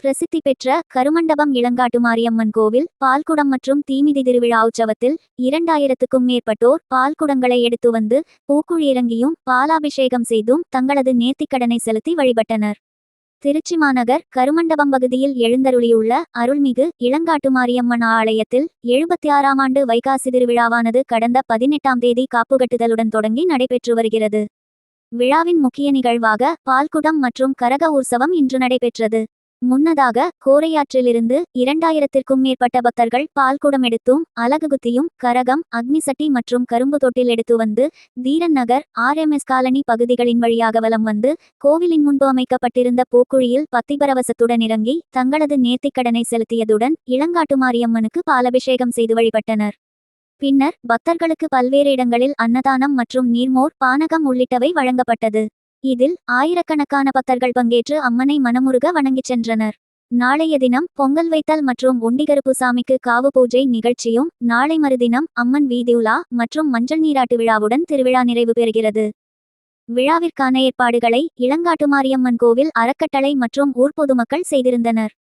பிரசித்தி பெற்ற கருமண்டபம் இளங்காட்டு மாரியம்மன் கோவில் பால்குடம் மற்றும் தீமிதி திருவிழா உற்சவத்தில் இரண்டாயிரத்துக்கும் மேற்பட்டோர் பால்குடங்களை எடுத்து வந்து பூக்குழி இறங்கியும் பாலாபிஷேகம் செய்தும் தங்களது நேர்த்திக்கடனை செலுத்தி வழிபட்டனர். திருச்சி மாநகர் கருமண்டபம் பகுதியில் எழுந்தருளியுள்ள அருள்மிகு இளங்காட்டு மாரியம்மன் ஆலயத்தில் எழுபத்தி ஆறாம் ஆண்டு வைகாசி திருவிழாவானது கடந்த பதினெட்டாம் தேதி காப்புகட்டுதலுடன் தொடங்கி நடைபெற்று வருகிறது. விழாவின் முக்கிய நிகழ்வாக பால்குடம் மற்றும் கரக உற்சவம் இன்று நடைபெற்றது. முன்னதாக கோரையாற்றிலிருந்து இரண்டாயிரத்திற்கும் மேற்பட்ட பக்தர்கள் பால்குடம் எடுத்தும் அலகு குத்தியும் கரகம் அக்னிசட்டி மற்றும் கரும்பு தொட்டில் எடுத்து வந்து தீரன் நகர் ஆர்எம்எஸ் காலனி பகுதிகளின் வழியாக வலம் வந்து கோவிலின் முன்பு அமைக்கப்பட்டிருந்த பூக்குழியில் பத்திபரவசத்துடன் இறங்கி தங்களது நேர்த்திக்கடனை செலுத்தியதுடன் இளங்காட்டு மாரியம்மனுக்கு பாலபிஷேகம் செய்து வழிபட்டனர். பின்னர் பக்தர்களுக்கு பல்வேறு இடங்களில் அன்னதானம் மற்றும் நீர்மோர் பானகம் உள்ளிட்டவை வழங்கப்பட்டது. இதில் ஆயிரக்கணக்கான பக்தர்கள் பங்கேற்று அம்மனை மனமுருக வணங்கிச் சென்றனர். நாளைய தினம் பொங்கல் வைத்தல் மற்றும் ஒண்டிகருப்பு சாமிக்கு காவு பூஜை நிகழ்ச்சியும் நாளை மறுதினம் அம்மன் வீதியுலா மற்றும் மஞ்சள் நீராட்டு விழாவுடன் திருவிழா நிறைவு பெறுகிறது. விழாவிற்கான ஏற்பாடுகளை இளங்காட்டு மாரியம்மன் கோவில் அறக்கட்டளை மற்றும் ஊர் பொதுமக்கள் செய்திருந்தனர்.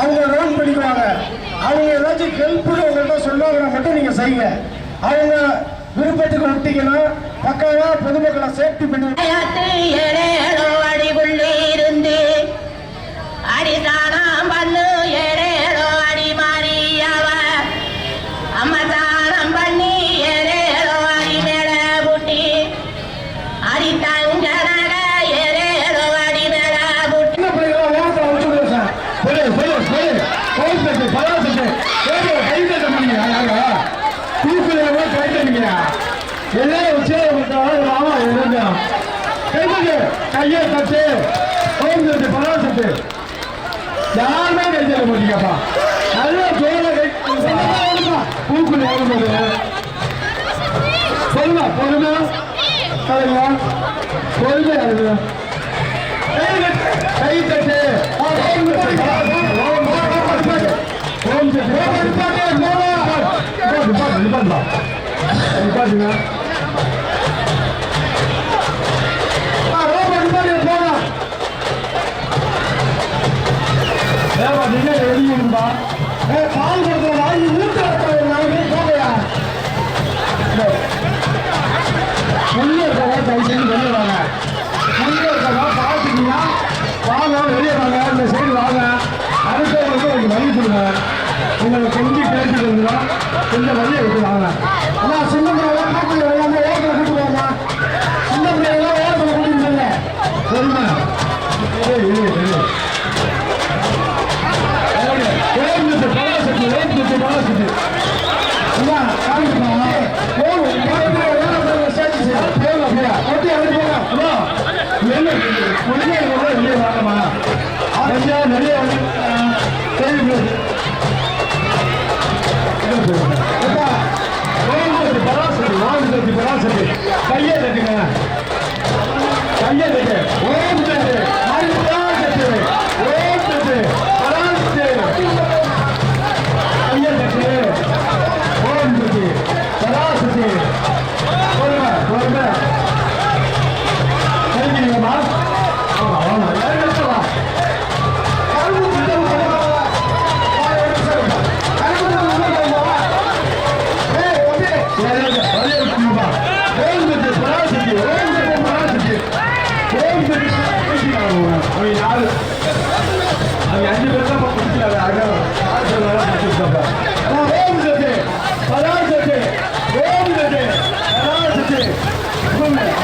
அவங்க ரவுண்ட் பண்ணிக்குவாங்க. அவங்க ஏதாச்சும் ஹெல்ப்னு உங்கள்கிட்ட சொன்னாங்கன்னா மட்டும் நீங்கள் செய்யுங்க. அவங்க விருப்பத்துக்கு விட்டீங்கன்னா பக்காவா பொதுமக்களை சேஃப்டி பண்ணி அடி ஏழேழோ இருந்து அடிதானம் பண்ணு ஏழை கையை தட்டு கோல் செட்டு யாருமே கை தட்ட மாட்டீங்கப்பா. நல்லா ஜோர பூக்குள்ள ஓடும்போது சொல்லுங்க பொறுமை. சரிங்களா பொறுமையா இருக்கு. கை தட்டு. ஓம் சக்தி. ஏமா நீங்க எழுதிருந்தா பால் கொடுத்தா வாங்கி ஊத்த போகையா உள்ளே இருக்கவா தயவு செஞ்சு வெளியே வாங்க. உள்ளே இருக்கவா பார்த்துட்டீங்கன்னா வாங்க வெளியே வாங்க இந்த சைடு வாங்க. அடுத்தவங்களுக்கு உங்களுக்கு வழி கொடுங்க. உங்களை கொஞ்சம் பேசிட்டு கொஞ்சம் வழியை விட்டு வாங்க. அண்ணா சின்ன பிள்ளைலாம் கூப்பிட்டு எல்லாமே ஓரத்தில் கூப்பிட்டு வாங்க. சின்ன பிள்ளைங்களாம் ஓரத்தில் கூட்டிட்டு சரிம்மா. ஓடுது கையை தட்டுங்க.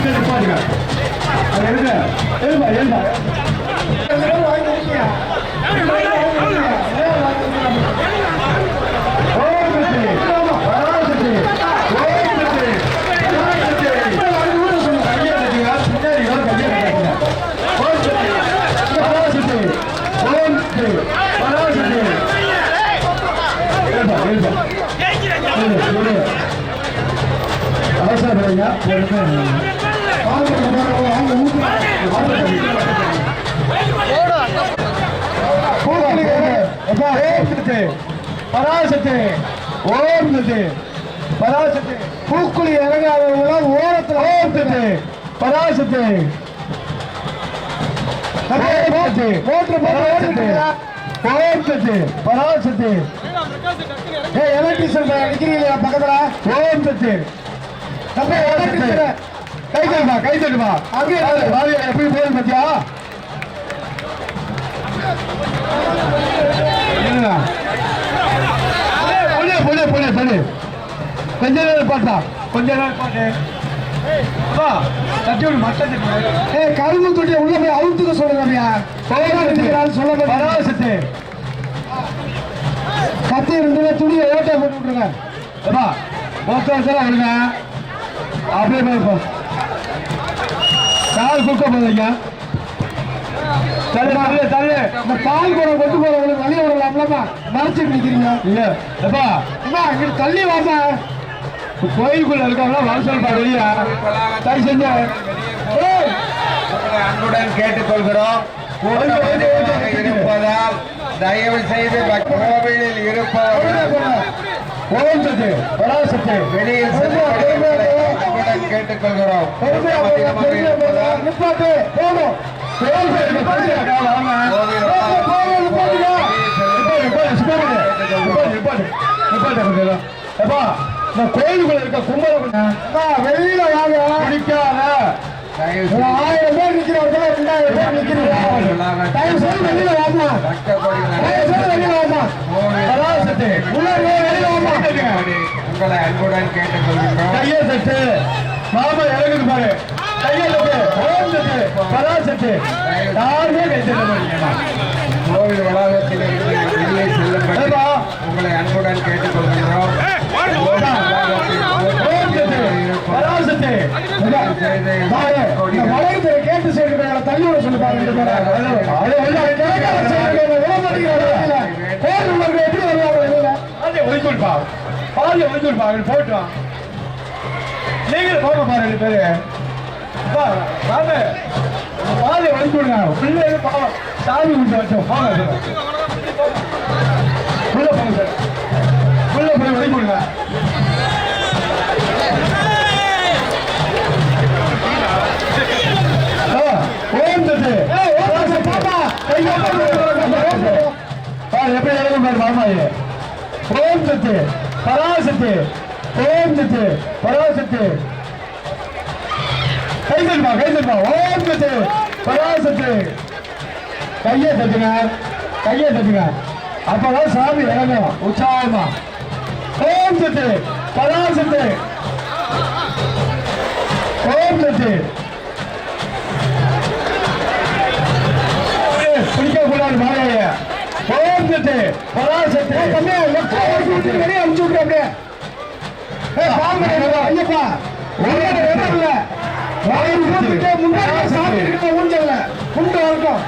அப்படியே நிப்பாட்டுங்க அது எழுத எழுப்பா எழுப்பா ஓம் சத்து பராசத்து பராசத்து ஓர்ந்தது பராசத்து பூக்குழி இறங்காதவங்களாம் ஓரத்தில் ஓர்ந்தது பராசத்து ஓர்ந்தது பராசத்து ஏய் எலக்ட்ரிஷியன் நிக்கிறீங்களா பக்கத்துல? ஓம் சத்து தம்பி கை தட்டுமா கை தட்டுமா? அங்கே எப்படி போய் பத்தியா? என்னங்க பொண்ணு பொண்ணு பொண்ணு பொண்ணு கொஞ்ச நேரம் பாட்டா கொஞ்ச நேரம் பாட்டு கரும்பு தொட்டியை உள்ள போய் அவுத்துக்க சொல்லுங்க சொல்ல பரவாசத்து கத்தி துணியை ஓட்டை போட்டு விட்டுருங்க. அவனுங்க அப்படியே போயிருப்பா கால் குக்க போதுங்க பால் குடம் கொண்டு போறவங்களுக்கு வழி விடலாம்லப்பா மறைச்சிட்டு நிக்கிறீங்க. இல்ல. எப்பா அம்மா இங்க தள்ளி வாப்பா கோயிலுக்குள்ள இருக்கவங்களா வர சொல்லுப்பா வெளியா. செஞ்சு. அன்புடன் கேட்டுக்கொள்கிறோம். இருப்பதால் தயவு செய்து கோவிலில் இருப்பவர்கள் பராசத்து வெளியில் நிப்பாட்டு போதும் கோயிலுக்குள்ள இருக்க கும்பல வெளியில வாங்க. பிடிக்காத ஆயிரம் பேர் ரெண்டாயிரம் பேர் நிக்கிறீங்க. தயவு செய்து வெளியில வாமா. தயவு செய்து வெளியில வாமா. உள்ள வெளியில வாமா. உங்களை அன்புடன் கேட்டுக்கொள்கின்றோம். கையை தட்டு மாமா இறங்குது பாரு. கையை தட்டு ஓம் தட்டு பராசத்து யாருமே கை தட்ட மாட்டீங்க கோவில் வளாகத்தில் இருந்து வெளியே செல்லும்படி ஏப்பா. உங்களை அன்புடன் தட்டு பராசத்து வளையத்தை கேட்டு சேர்க்கிறாங்க தள்ளி விட சொல்லி பாருங்க எப்படி வருவாங்க பாதி ஒழிச்சுடுப்பா பாதி ஒழிச்சுடுப்பா போட்டு வா. நீங்களும் போக பாரு ரெண்டு பேரு. வழி கொடுங்க. பிள்ளைங்க பாவம். சாமி கும்பிட்டு வச்சோம். வாங்க சார். உள்ள போங்க சார். உள்ள போய். பாரு, எப்படி இறங்கும் பாரு, மாமாயி. ஓம் சத்து பராசத்து ஓம் சத்து பராசத்து கை தட்டுமா கை தட்டுமா ஓம் சத்து பராசத்து. கையை தட்டுங்க கையை தட்டுங்க. அப்பதான் சாமி இறங்கும் உற்சாகமா. ஓம் சத்து பராசத்து. ஓம் சத்து பிடிக்க கூடாது மாலைய. ஓம் சத்து பராசத்து கம்மியா வெளியே அனுப்பிச்சு விட்டு அப்படியே. ஐயப்பா. ஒரே இல்ல. ஊஞ்சல்ல. குண்டு வரைக்கும்